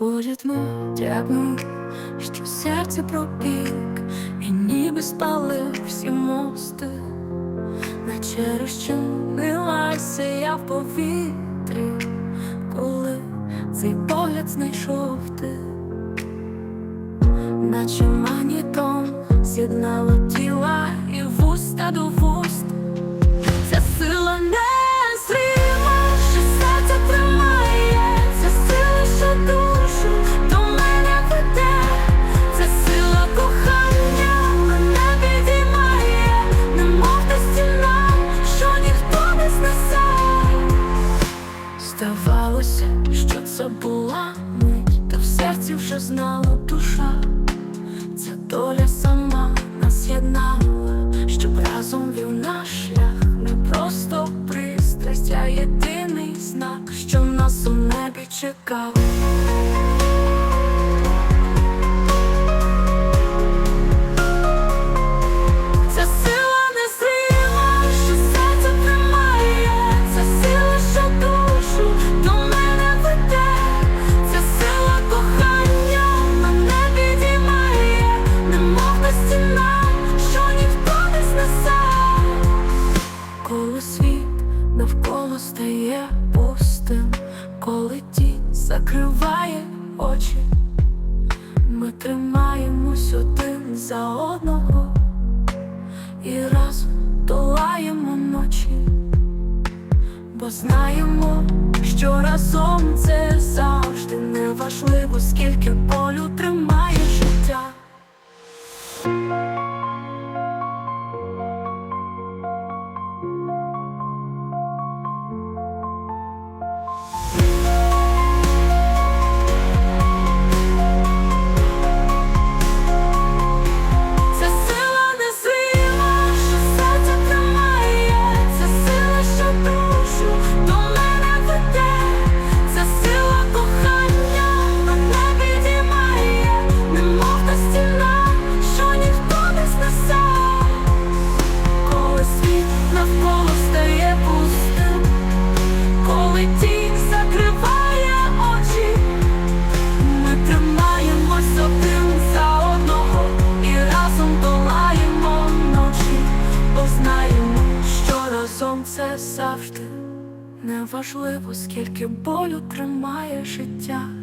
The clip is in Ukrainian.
Поряд мовтябнуть, що серце пропік, і ніби спали всі мости, наче розчинилася я в повітрі, коли цей погляд знайшов ти, наче магнітом з'єднало Здавалося, що це була мить, та в серці вже знала душа. Ця доля сама нас єднала, щоб разом вів наш шлях, не просто пристрасть, а єдиний знак, що нас у небі чекав. Навколо стає пустим, коли тінь закриває очі, ми тримаємось один за одного і разом долаємо ночі, бо знаємо, що разом це завжди неважливо, скільки болю тримає це завжди неважливо, скільки болю тримає життя.